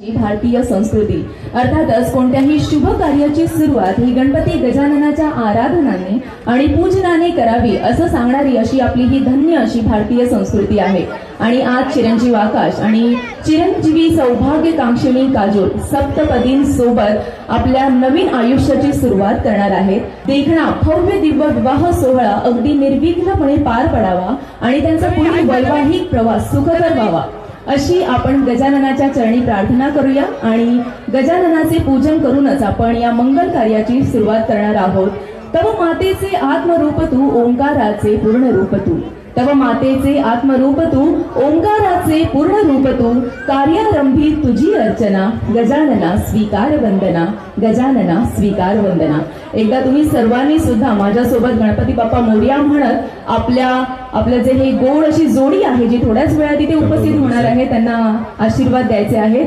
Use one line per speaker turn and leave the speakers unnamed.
ही भारतीय संस्कृती. अर्थातच कोणत्याही शुभ कार्याची सुरुवात ही गणपती गजाननाच्या आराधनाने आणि पूजनाने करावी असं सांगणारी अशी आपली ही धन्य अशी भारतीय संस्कृती आहे. आणि आज चिरंजीव आकाश आणि चिरंजीवी सौभाग्यकांक्षिणी काजोल सप्तपदीं सोबत आपल्या नवीन आयुष्याची सुरुवात करणार आहेत. देखणा भव्य दिव्य विवाह सोहळा अगदी निर्विघ्नपणे पार पडावा आणि त्यांचा पुढील वैवाहिक प्रवास सुखकर व्हावा. अशी आपण गजाननाच्या चरणी प्रार्थना करूया आणि गजाननाचे पूजन करूनच आपण या मंगल कार्याची सुरुवात करणार आहोत. तव मातेचे आत्मरूप तू ओंकाराचे पूर्ण रूप तू. मातेचे आत्मरूप तू ओंकाराचे पूर्ण रूप तू कार्यारंभी तुझी अर्चना गजानना स्वीकार वंदना गजानना स्वीकार वंदना. एकदा तुम्ही सर्वांनी सुद्धा माझ्यासोबत गणपती बाप्पा मोर्या म्हणत आपल्या आपलं जे हे गोड अशी जोडी आहे जी थोड्याच वेळात इथे उपस्थित होणार आहे त्यांना आशीर्वाद द्यायचे आहेत.